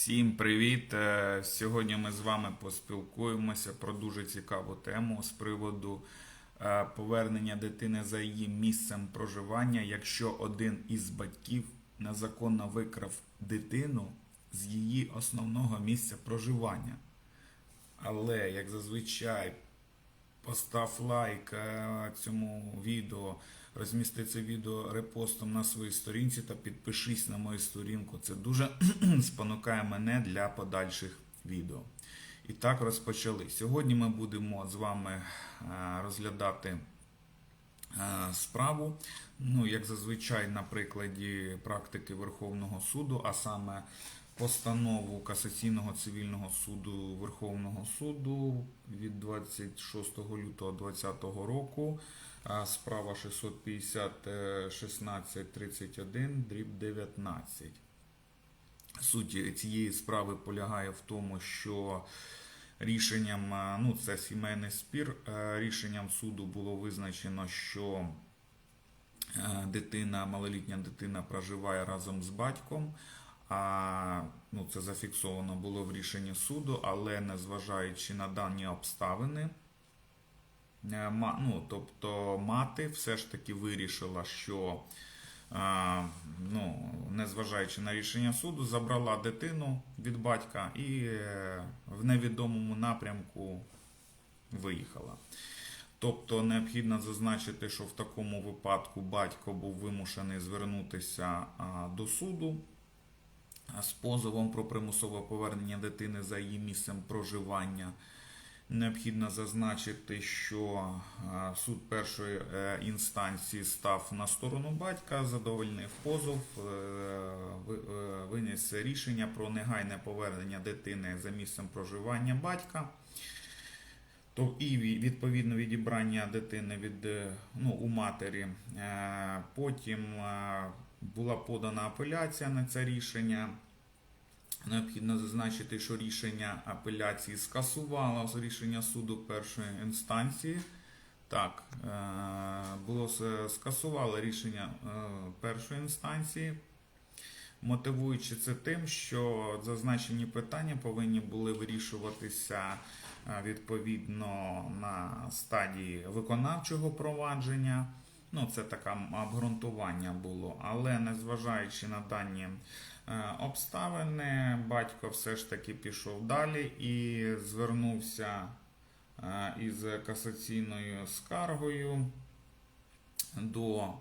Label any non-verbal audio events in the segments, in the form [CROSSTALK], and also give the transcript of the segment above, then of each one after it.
Всім привіт! Е, Сьогодні ми з вами поспілкуємося про дуже цікаву тему з приводу е, повернення дитини за її місцем проживання, якщо один із батьків незаконно викрав дитину з її основного місця проживання. Але, як зазвичай, постав лайк е, цьому відео, розмісти це відео репостом на своїй сторінці та підпишись на мою сторінку. Це дуже [CLEARS THROAT] спонукає мене для подальших відео. І так розпочали. Сьогодні ми будемо з вами е, розглядати е, справу. Ну, як зазвичай, на прикладі практики Верховного суду, а саме постанову Касаційного цивільного суду Верховного суду від 26 лютого 2020 року. Справа 650 е, 1631 дріб 19. Суть цієї справи полягає в тому, що рішенням, ну це сімейний спір, рішенням суду було визначено, що дитина, малолітня дитина проживає разом з батьком. А ну, це зафіксовано було в рішенні суду, але незважаючи на дані обставини, е, ну, тобто мати все ж таки вирішила, що а, ну, незважаючи на рішення суду, забрала дитину від батька і е, в невідомому напрямку виїхала. Тобто необхідно зазначити, що в такому випадку батько був вимушений звернутися до суду з позовом про примусове повернення дитини за її місцем проживання. Необхідно зазначити, що суд першої е, інстанції став на сторону батька, задовольнив позов, е, е, виніс рішення про негайне повернення дитини за місцем проживання батька. То і відповідно відібрання дитини від ну, у матері. Потім була подана апеляція на це рішення. Необхідно зазначити, що рішення апеляції скасувало рішення суду першої інстанції. Так, е, було скасувало рішення е, першої інстанції, мотивуючи це тим, що зазначені питання повинні були вирішуватися е, відповідно на стадії виконавчого провадження. Ну, це таке обґрунтування було, але незважаючи на дані е, обставини, батько все ж таки пішов далі і звернувся е, із касаційною скаргою до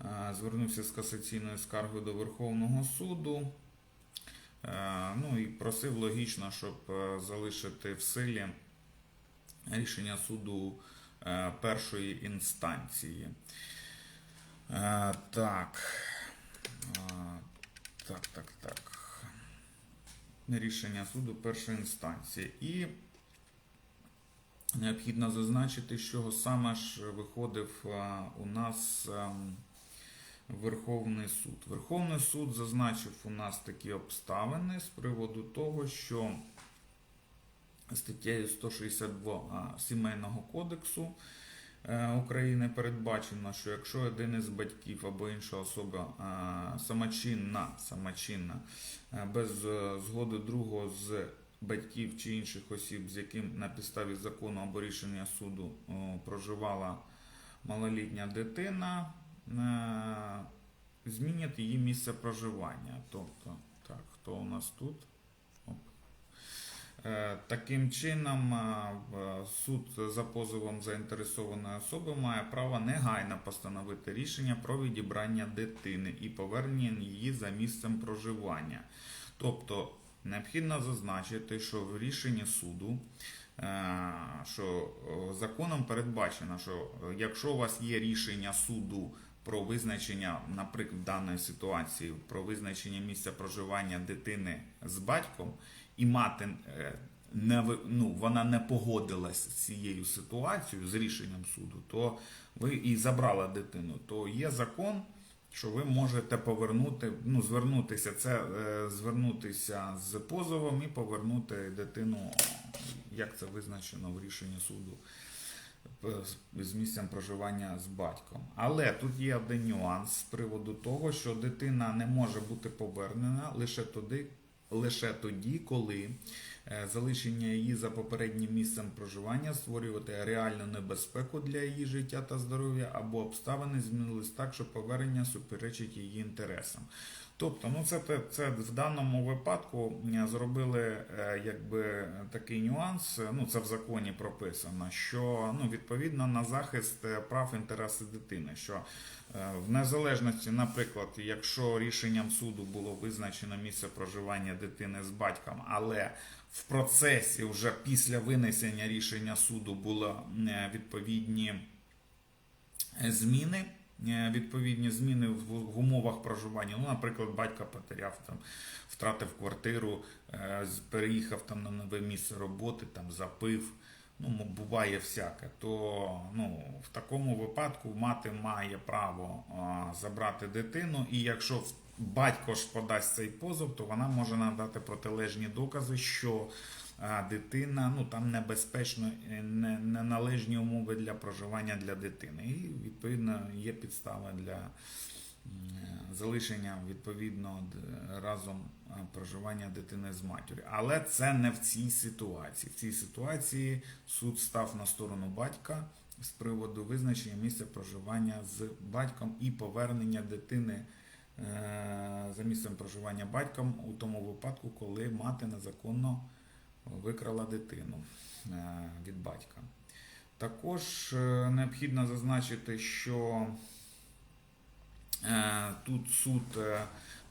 е, звернувся з касаційною скаргою до Верховного суду. Ну і просив логічно, щоб залишити в силі рішення суду першої інстанції. Е, Так. Е, Так, так, так. Рішення суду першої інстанції. І необхідно зазначити, що саме ж виходив е, у нас ем, Верховний суд. Верховний суд зазначив у нас такі обставини з приводу того, що статтею 162 Сімейного кодексу е, України передбачено, що якщо один із батьків або інша особа е, самочинна, самочинна е, без згоди другого з батьків чи інших осіб, з яким на підставі закону або рішення суду проживала малолітня дитина, змінять її місце проживання. Тобто, так, хто у нас тут? Е, Таким чином, е, суд за позовом заінтересованої особи має право негайно постановити рішення про відібрання дитини і повернення її за місцем проживання. Тобто необхідно зазначити, що в рішенні суду, е, що е, законом передбачено, що е, якщо у вас є рішення суду про визначення, наприклад, в даної ситуації, про визначення місця проживання дитини з батьком, і мати е, не ну, вона не погодилась з цією ситуацією, з рішенням суду, то ви і забрала дитину, то є закон, що ви можете повернути, ну, звернутися, це е, звернутися з позовом і повернути дитину, як це визначено в рішенні суду. З місцем проживання з батьком. Але тут є один нюанс з приводу того, що дитина не може бути повернена лише тоді, лише тоді, коли е, залишення її за попереднім місцем проживання створювати реальну небезпеку для її життя та здоров'я, або обставини змінились так, що повернення суперечить її інтересам. Тобто, ну це, це в даному випадку е, зробили е, якби такий нюанс. Ну це в законі прописано, що ну відповідно на захист прав інтереси дитини, що в незалежності, наприклад, якщо рішенням суду було визначено місце проживання дитини з батьком, але в процесі вже після винесення рішення суду були е, відповідні е, зміни. е, Відповідні зміни в, умовах проживання. Ну, наприклад, батька потеряв там, втратив квартиру, е, переїхав там на нове місце роботи, там запив. Ну, буває всяке. То ну, в такому випадку мати має право а, забрати дитину, і якщо батько ж подасть цей позов, то вона може надати протилежні докази, що а, дитина ну там небезпечно, е, не, неналежні умови для проживання для дитини. І відповідно є підстава для залишення відповідно разом проживання дитини з матір'ю. Але це не в цій ситуації. В цій ситуації суд став на сторону батька з приводу визначення місця проживання з батьком і повернення дитини е, за місцем проживання батьком у тому випадку, коли мати незаконно викрала дитину е, від батька. Також е, необхідно зазначити, що е, тут суд, е,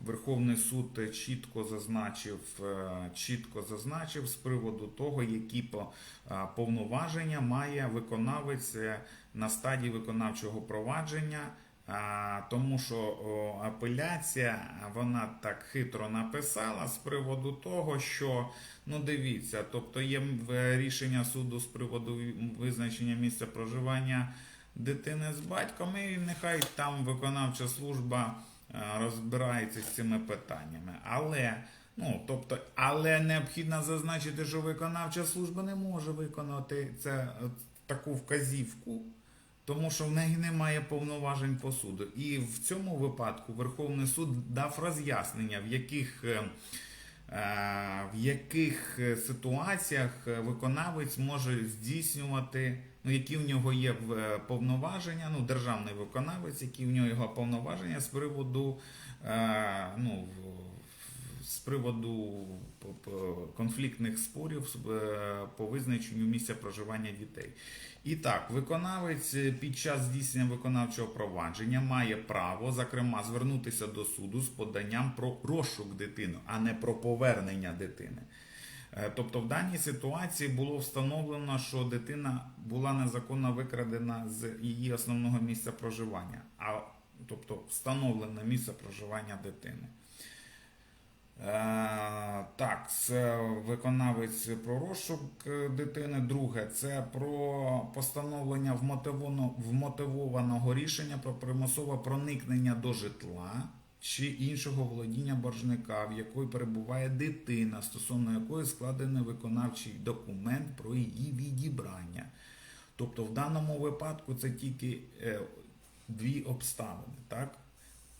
Верховний суд е, чітко зазначив, е, чітко зазначив з приводу того, які е, повноваження має виконавець е, на стадії виконавчого провадження. Тому що апеляція вона так хитро написала з приводу того, що ну дивіться, тобто є рішення суду з приводу визначення місця проживання дитини з батьком, і нехай там виконавча служба розбирається з цими питаннями. Але Ну, тобто, але необхідно зазначити, що виконавча служба не може виконати це е, таку вказівку, тому що в неї немає повноважень по суду. І в цьому випадку Верховний суд дав роз'яснення, в яких, е, е, в яких е, ситуаціях е, виконавець може здійснювати, ну, які в нього є е, повноваження, ну, державний виконавець, які в нього його повноваження з приводу е, ну, з приводу конфліктних спорів е, по визначенню місця проживання дітей. І так, виконавець е, під час здійснення виконавчого провадження має право, зокрема, звернутися до суду з поданням про розшук дитини, а не про повернення дитини. Е, Тобто в даній ситуації було встановлено, що дитина була незаконно викрадена з її основного місця проживання, а тобто встановлене місце проживання дитини. Е, Так, це виконавець про розшук дитини. Друге, це про постановлення вмотивованого рішення про примусове проникнення до житла чи іншого володіння боржника, в якої перебуває дитина, стосовно якої складений виконавчий документ про її відібрання. Тобто, в даному випадку це тільки е, дві обставини, так?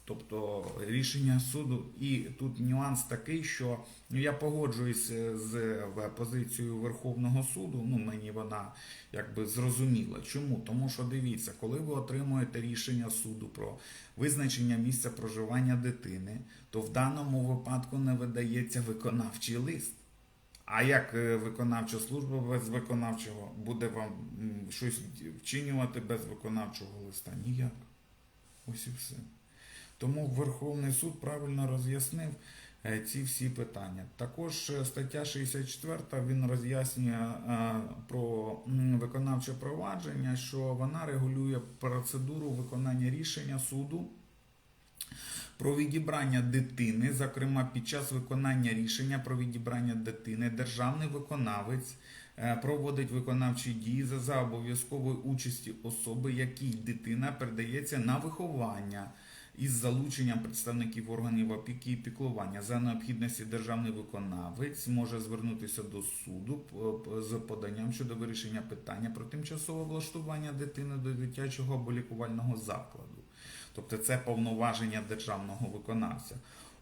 Тобто рішення суду, і тут нюанс такий, що ну, я погоджуюсь е, з позицією Верховного суду. Ну мені вона якби зрозуміла. Чому? Тому що дивіться, коли ви отримуєте рішення суду про визначення місця проживання дитини, то в даному випадку не видається виконавчий лист. А як е, виконавча служба без виконавчого буде вам щось вчинювати без виконавчого листа? Ніяк. Ось і все. Тому Верховний суд правильно роз'яснив е, ці всі питання. Також е, стаття 64 він роз'яснює е, про виконавче провадження, що вона регулює процедуру виконання рішення суду про відібрання дитини, зокрема під час виконання рішення про відібрання дитини, державний виконавець проводить виконавчі дії за, за обов'язкової участі особи, якій дитина передається на виховання із залученням представників органів опіки і піклування. За необхідності державний виконавець може звернутися до суду з поданням щодо вирішення питання про тимчасове влаштування дитини до дитячого або лікувального закладу. Тобто це повноваження державного виконавця.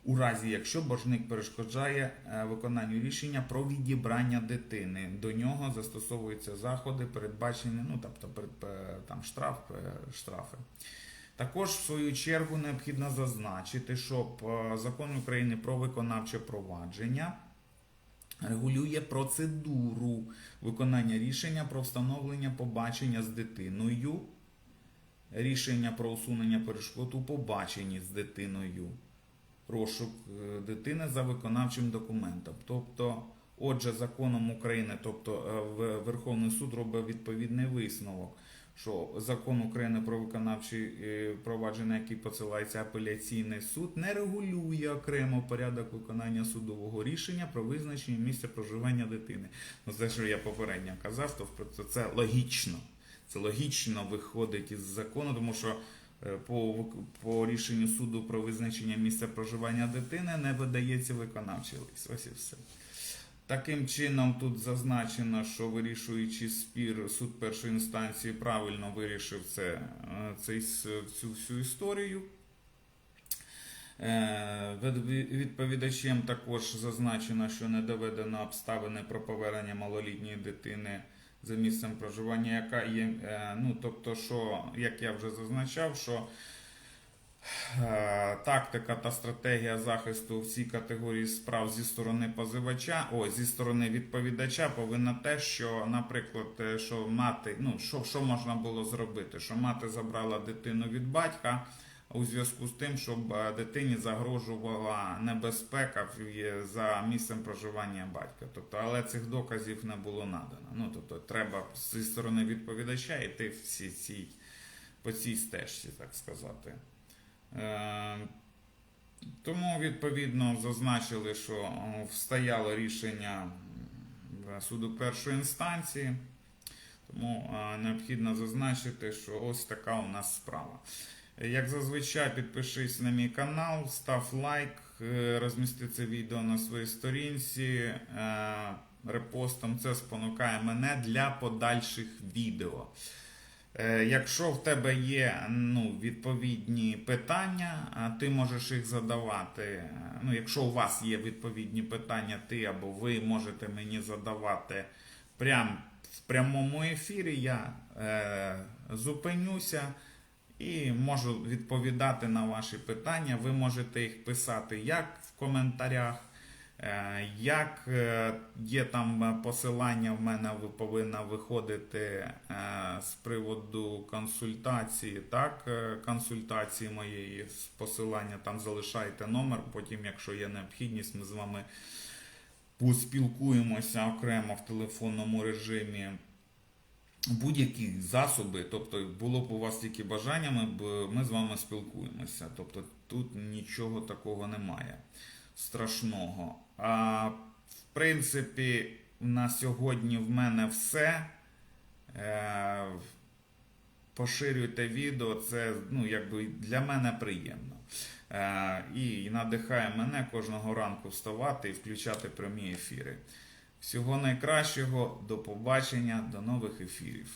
у разі, якщо боржник перешкоджає е, виконанню рішення про відібрання дитини. До нього застосовуються заходи, передбачені, ну тобто е, там штраф, е, штрафи. Також, в свою чергу, необхідно зазначити, що е, закон України про виконавче провадження регулює процедуру виконання рішення про встановлення побачення з дитиною, рішення про усунення перешкод у побаченні з дитиною, розшук е, дитини за виконавчим документом. Тобто, отже, законом України, тобто е, Верховний суд робить відповідний висновок, що закон України про виконавчі е, провадження, який посилається апеляційний суд, не регулює окремо порядок виконання судового рішення про визначення місця проживання дитини. Ну, це що я попередньо казав, то це логічно. Це логічно виходить із закону, тому що е, по, по рішенню суду про визначення місця проживання дитини не видається виконавчий лист. Ось і все. Таким чином, тут зазначено, що вирішуючи спір, суд першої інстанції правильно вирішив це, е, цей, цю всю історію. Е, Відповідачем також зазначено, що не доведено обставини про повернення малолітньої дитини за місцем проживання, яка є. е, Ну, тобто, що, як я вже зазначав, що тактика та стратегія захисту в категорії справ зі сторони позивача, о, зі сторони відповідача повинна те, що, наприклад, е, що мати, ну що, що можна було зробити? Що мати забрала дитину від батька у зв'язку з тим, щоб е, дитині загрожувала небезпека за місцем проживання батька. Тобто, але цих доказів не було надано. Ну тобто, треба зі сторони відповідача йти всі ці по цій стежці, так сказати. Е, Тому, відповідно, зазначили, що е, встояло рішення суду першої інстанції. Тому е, необхідно зазначити, що ось така у нас справа. Як зазвичай, підпишись на мій канал, став лайк, розмісти це відео на своїй сторінці репостом. Це спонукає мене для подальших відео. Е, Якщо в тебе є ну, відповідні питання, ти можеш їх задавати. Е, Ну, якщо у вас є відповідні питання, ти або ви можете мені задавати прям в прямому ефірі, я е, зупинюся і можу відповідати на ваші питання. Ви можете їх писати як в коментарях. Е, Як е, є там посилання в мене, ви повинна виходити е, з приводу консультації, так, консультації моєї посилання там залишайте номер. Потім, якщо є необхідність, ми з вами поспілкуємося окремо в телефонному режимі. Будь-які засоби, тобто було б у вас тільки бажання, ми, б, ми з вами спілкуємося. Тобто тут нічого такого немає страшного. А в принципі, на сьогодні в мене все. Е, поширюйте відео, це ну, якби для мене приємно. Е, і надихає мене кожного ранку вставати і включати прямі ефіри. Всього найкращого, до побачення, до нових ефірів.